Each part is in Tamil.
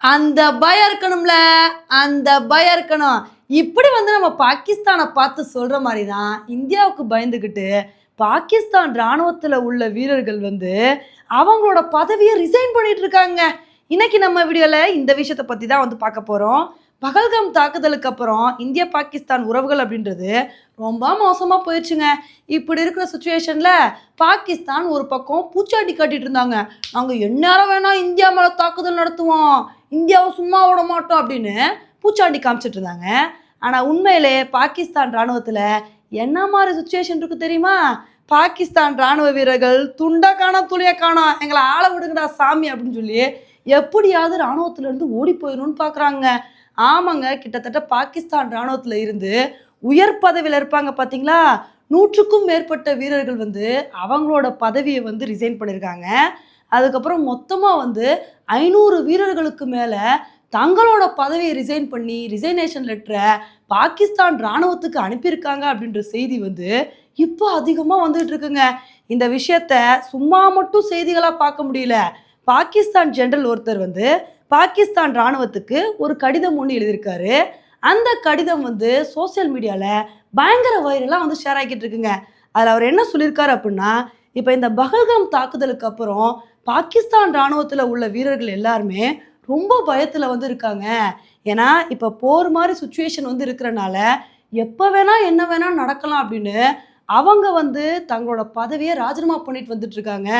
அந்த பயம் இருக்கணும்ல அந்த பயம் இருக்கணும். இப்படி வந்து நம்ம பாகிஸ்தானை பார்த்து சொல்கிற மாதிரி தான் இந்தியாவுக்கு பயந்துக்கிட்டு பாகிஸ்தான் ராணுவத்தில் உள்ள வீரர்கள் வந்து அவங்களோட பதவியை ரிசைன் பண்ணிட்டு இருக்காங்க. இன்னைக்கு நம்ம வீடியோவில் இந்த விஷயத்தை பற்றி தான் வந்து பார்க்க போகிறோம் பகல்காம் தாக்குதலுக்கு அப்புறம் இந்திய பாகிஸ்தான் உறவுகள் அப்படின்றது ரொம்ப மோசமாக போயிடுச்சுங்க. இப்படி இருக்கிற சுச்சுவேஷனில் பாகிஸ்தான் ஒரு பக்கம் பூச்சாட்டி காட்டிட்டு இருந்தாங்க. நாங்கள் எந்நேரம் வேணால் இந்தியா மேலே தாக்குதல் நடத்துவோம். இந்தியாவை சும்மா விட மாட்டோம் அப்படின்னு பூச்சாண்டி காமிச்சிட்டு இருந்தாங்க. ஆனால் உண்மையிலே பாகிஸ்தான் இராணுவத்தில் என்ன மாதிரி சுச்சுவேஷன் இருக்கு தெரியுமா? பாகிஸ்தான் ராணுவ வீரர்கள் துண்டை காணோம் துளியை காணோம் எங்களை ஆளை விடுங்கடா சாமி அப்படின்னு சொல்லி எப்படியாவது இராணுவத்திலேருந்து ஓடி போயிடணும்னு பார்க்குறாங்க ஆமாங்க கிட்டத்தட்ட பாகிஸ்தான் ராணுவத்தில் இருந்து உயர் பதவியில் இருப்பாங்க பார்த்தீங்களா நூற்றுக்கும் மேற்பட்ட வீரர்கள் வந்து அவங்களோட பதவியை வந்து ரிசைன் பண்ணியிருக்காங்க அதுக்கப்புறம் மொத்தமாக வந்து ஐநூறு வீரர்களுக்கு மேலே தங்களோட பதவியை ரிசைன் பண்ணி ரிசைனேஷன் லெட்டரை பாகிஸ்தான் ராணுவத்துக்கு அனுப்பியிருக்காங்க அப்படின்ற செய்தி வந்து இப்போ அதிகமாக வந்துட்டு இருக்குங்க. இந்த விஷயத்த சும்மா மட்டும் செய்திகளாக பார்க்க முடியல. பாகிஸ்தான் ஜெனரல் ஒருத்தர் வந்து பாகிஸ்தான் ராணுவத்துக்கு ஒரு கடிதம் ஒன்று எழுதியிருக்காரு. அந்த கடிதம் வந்து சோஷியல் மீடியாவில் பயங்கர வைரலாக வந்து ஷேர் ஆகிட்டு இருக்குங்க. அதில் அவர் என்ன சொல்லியிருக்காரு அப்படின்னா இப்போ இந்த பகல்காம் தாக்குதலுக்கு அப்புறம் பாகிஸ்தான் ராணுவத்தில் உள்ள வீரர்கள் எல்லாருமே ரொம்ப பயத்தில் வந்து இருக்காங்க. ஏன்னா இப்போ போர் மாதிரி சுச்சுவேஷன் வந்து இருக்கிறனால எப்போ வேணால் என்ன வேணால் நடக்கலாம் அப்படின்னு அவங்க வந்து தங்களோட பதவியை ராஜினாமா பண்ணிட்டு வந்துட்டு இருக்காங்க.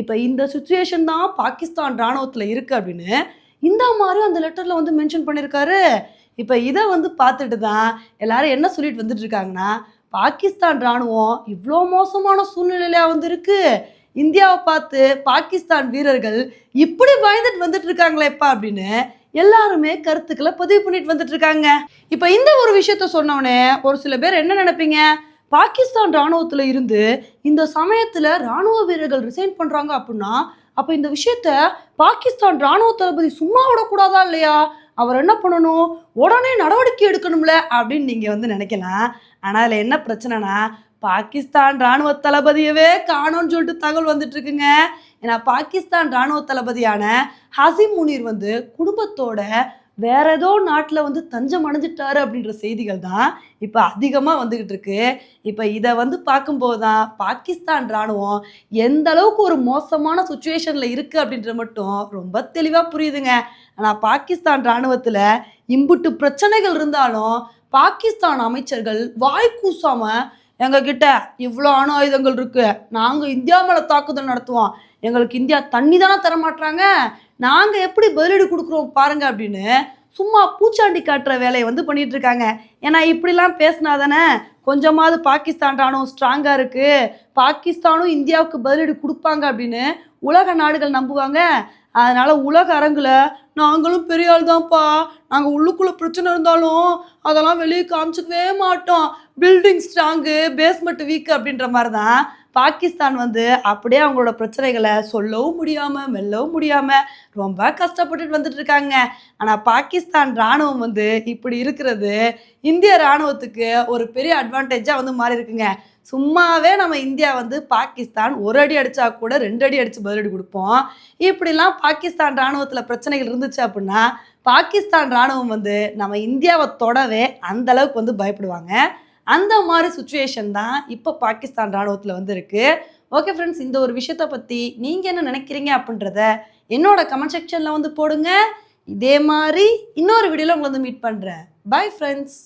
இப்போ இந்த சுச்சுவேஷன் தான் பாகிஸ்தான் ராணுவத்தில் இருக்குது அப்படின்னு இந்த மாதிரி அந்த லெட்டரில் வந்து மென்ஷன் பண்ணியிருக்காரு இப்போ இதை வந்து பார்த்துட்டு தான் எல்லாரும் என்ன சொல்லிட்டு வந்துட்டு இருக்காங்கன்னா பாகிஸ்தான் ராணுவம் இவ்வளோ மோசமான சூழ்நிலையில வந்து இந்தியாவை பார்த்து பாகிஸ்தான் வீரர்கள் இப்படி பயந்துட்டு வந்துட்டு இருக்காங்களேப்பா அப்படின்னு எல்லாருமே கருத்துக்களை பதிவு பண்ணிட்டு வந்துட்டு இருக்காங்க. இப்போ இந்த ஒரு விஷயத்த சொன்னவனே ஒரு சில பேர் என்ன நினைப்பீங்க? பாகிஸ்தான் ராணுவத்துல இருந்து இந்த சமயத்துல ராணுவ வீரர்கள் ரிசைன் பண்றாங்க அப்படின்னா அப்ப இந்த விஷயத்த பாகிஸ்தான் ராணுவ தளபதி சும்மா விடக்கூடாதா இல்லையா? அவர் என்ன பண்ணணும்? உடனே நடவடிக்கை எடுக்கணும்ல அப்படின்னு நீங்கள் வந்து நினைக்கலாம். ஆனால் அதில் என்ன பிரச்சனைனா பாகிஸ்தான் ராணுவ தளபதியவே காணோன்னு சொல்லிட்டு தகவல் வந்துட்டு இருக்குங்க. ஏன்னா பாகிஸ்தான் ராணுவ தளபதியான ஹசிம் முனீர் வந்து குடும்பத்தோட வேற ஏதோ நாட்டில் வந்து தஞ்சம் அடைஞ்சிட்டாரு அப்படின்ற செய்திகள் தான் இப்போ அதிகமாக வந்துக்கிட்டு இருக்கு. இப்போ இதை வந்து பார்க்கும்போது தான் பாகிஸ்தான் ராணுவம் எந்த அளவுக்கு ஒரு மோசமான சுச்சுவேஷனில் இருக்குது அப்படின்றது மட்டும் ரொம்ப தெளிவாக புரியுதுங்க. ஆனால் பாகிஸ்தான் ராணுவத்தில் இம்புட்டு பிரச்சனைகள் இருந்தாலும் பாகிஸ்தான் அமைச்சர்கள் வாய் கூசாமல் எங்ககிட்ட இவ்வளோ அணு ஆயுதங்கள் இருக்கு. நாங்கள் இந்தியா மேலே தாக்குதல் நடத்துவோம். எங்களுக்கு இந்தியா தண்ணி தானே தரமாட்டாங்க நாங்கள் எப்படி பதிலடி கொடுக்குறோம் பாருங்க அப்படின்னு சும்மா பூச்சாண்டி காட்டுற வேலையை வந்து பண்ணிட்டு இருக்காங்க. ஏன்னா இப்படிலாம் பேசினா தானே கொஞ்சமாவது பாகிஸ்தான் ராணுவம் ஸ்ட்ராங்காக இருக்குது பாகிஸ்தானும் இந்தியாவுக்கு பதிலடி கொடுப்பாங்க அப்படின்னு உலக நாடுகள் நம்புவாங்க. அதனால உலக அரங்குல நாங்களும் பெரிய ஆள் தான்ப்பா நாங்கள் உள்ளுக்குள்ள பிரச்சனை இருந்தாலும் அதெல்லாம் வெளியே காமிச்சிக்கவே மாட்டோம். பில்டிங் ஸ்ட்ராங்கு பேஸ்மெண்ட் வீக் அப்படின்ற மாதிரி தான் பாகிஸ்தான் வந்து அப்படியே அவங்களோட பிரச்சனைகளை சொல்லவும் முடியாமல் மெல்லவும் முடியாமல் ரொம்ப கஷ்டப்பட்டுட்டு வந்துட்டு இருக்காங்க. ஆனால் பாகிஸ்தான் ராணுவம் வந்து இப்படி இருக்கிறது இந்திய ராணுவத்துக்கு ஒரு பெரிய அட்வான்டேஜாக வந்து மாறி இருக்குங்க. சும்மாவே நம்ம இந்தியா வந்து பாகிஸ்தான் ஒரு அடி அடித்தா கூட ரெண்டு அடி அடித்து பதிலடி கொடுப்போம். இப்படிலாம் பாகிஸ்தான் ராணுவத்தில் பிரச்சனைகள் இருந்துச்சு அப்படின்னா பாகிஸ்தான் ராணுவம் வந்து நம்ம இந்தியாவை தொடவே அந்த அளவுக்கு வந்து பயப்படுவாங்க. அந்த மாதிரி சுச்சுவேஷன் தான் இப்போ பாகிஸ்தான் ராணுவத்தில் வந்திருக்கு. ஓகே ஃப்ரெண்ட்ஸ் இந்த ஒரு விஷயத்தை பற்றி நீங்கள் என்ன நினைக்கிறீங்க அப்படின்றத என்னோட கமெண்ட் செக்ஷனில் வந்து போடுங்க. இதே மாதிரி இன்னொரு வீடியோவில் உங்களை வந்து மீட் பண்ணுறேன் பை ஃப்ரெண்ட்ஸ்